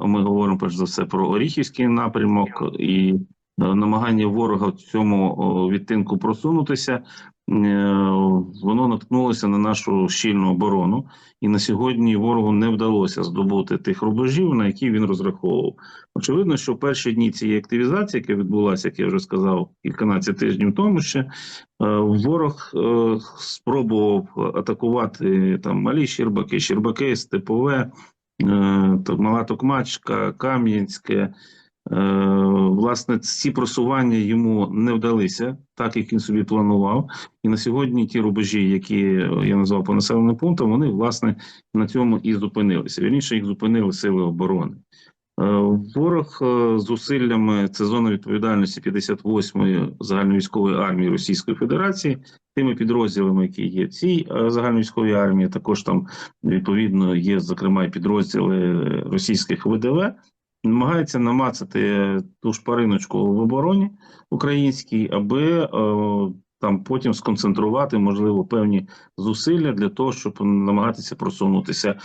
Ми говоримо перш за все про Оріхівський напрямок і е, намагання ворога в цьому відтинку просунутися. е, Воно наткнулося на нашу щільну оборону, і на сьогодні ворогу не вдалося здобути тих рубежів, на які він розраховував. Очевидно, що перші дні цієї активізації, яка відбулася, як я вже сказав, кільканадцять тижнів тому ще е, ворог спробував атакувати там малі Щербаки, Щербаки, Степове, Мала Токмачка, Кам'янське. Е, Власне, ці просування йому не вдалися, так як він собі планував. І на сьогодні ті рубежі, які я назвав по населеним пунктам, вони власне на цьому і зупинилися. Вірніше їх зупинили сили оборони. Е, Ворог е, зусиллями це зона відповідальності 58-ї загальновійськової армії Російської Федерації, тими підрозділами, які є в цій е, загальновійськовій армії. Також там відповідно є зокрема і підрозділи російських ВДВ. Намагається намацати ту шпариночку в обороні українській, аби е, там потім сконцентрувати можливо певні зусилля для того, щоб намагатися просунутися е,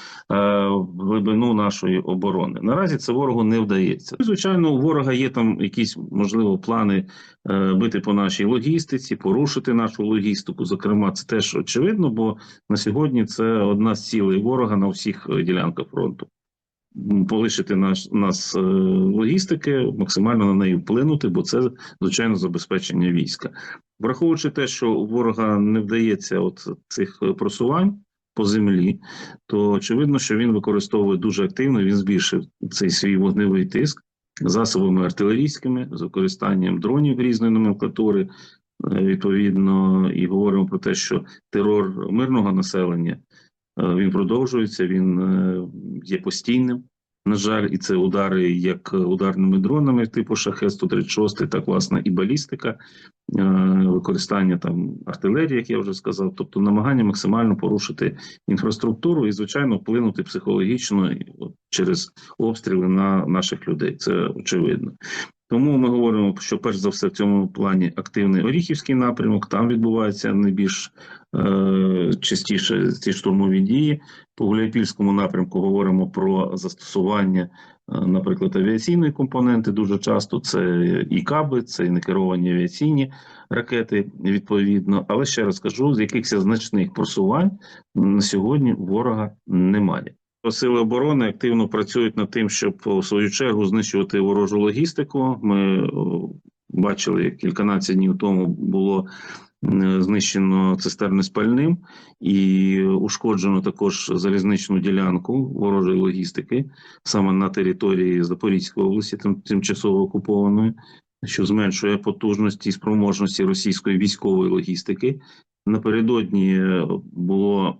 в глибину нашої оборони. Наразі це ворогу не вдається. Звичайно, у ворога є там якісь можливо плани е, бити по нашій логістиці, порушити нашу логістику. Зокрема, це теж очевидно, бо на сьогодні це одна з цілей ворога на всіх е, ділянках фронту. Полишити наш нас е, логістики, максимально на неї вплинути, бо це звичайно забезпечення війська. Враховуючи те, що ворога не вдається от цих е, просувань по землі, то очевидно, що він використовує дуже активно. Він збільшив цей свій вогневий тиск засобами артилерійськими з використанням дронів різної номенклатури. Е, Відповідно, і говоримо про те, що терор мирного населення е, він продовжується, він є постійним. На жаль, і це удари як ударними дронами типу шахет 136 так власне і балістика, е, використання там артилерії, як я вже сказав, тобто намагання максимально порушити інфраструктуру і, звичайно, вплинути психологічно через обстріли на наших людей. Це очевидно. Тому ми говоримо, що перш за все в цьому плані активний Оріхівський напрямок. Там відбуваються найбільш е, частіше ці штурмові дії. По Гуляйпільському напрямку говоримо про застосування, е, наприклад, авіаційної компоненти. Дуже часто це і каби, це і некеровані авіаційні ракети, відповідно. Але ще раз кажу, з якихось значних просувань на сьогодні ворога немає. Сили оборони активно працюють над тим, щоб в свою чергу знищувати ворожу логістику. Ми бачили, як кільканадцять днів тому було е, знищено цистерни з пальним і ушкоджено також залізничну ділянку ворожої логістики саме на території Запорізької області, тим- тимчасово окупованої, що зменшує потужності і спроможності російської військової логістики. Напередодні е, було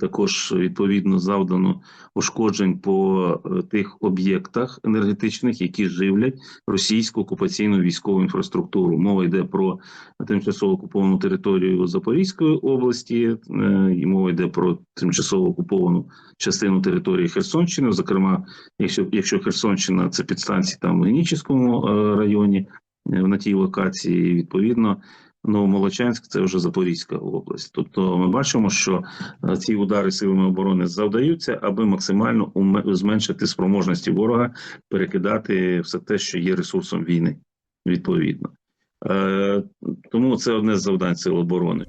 також відповідно завдано ушкоджень по е, тих об'єктах енергетичних, які живлять російську окупаційну військову інфраструктуру. Мова йде про тимчасово окуповану територію Запорізької області, е, і мова йде про тимчасово окуповану частину території Херсонщини. Зокрема, якщо якщо Херсонщина це підстанції там в Генічеському е, районі, на тій локації, відповідно. Новомолочанськ це вже Запорізька область. Тобто ми бачимо, що е, ці удари силами оборони завдаються, аби максимально зменшити спроможності ворога перекидати все те, що є ресурсом війни. Відповідно, е, тому це одне з завдань сил оборони.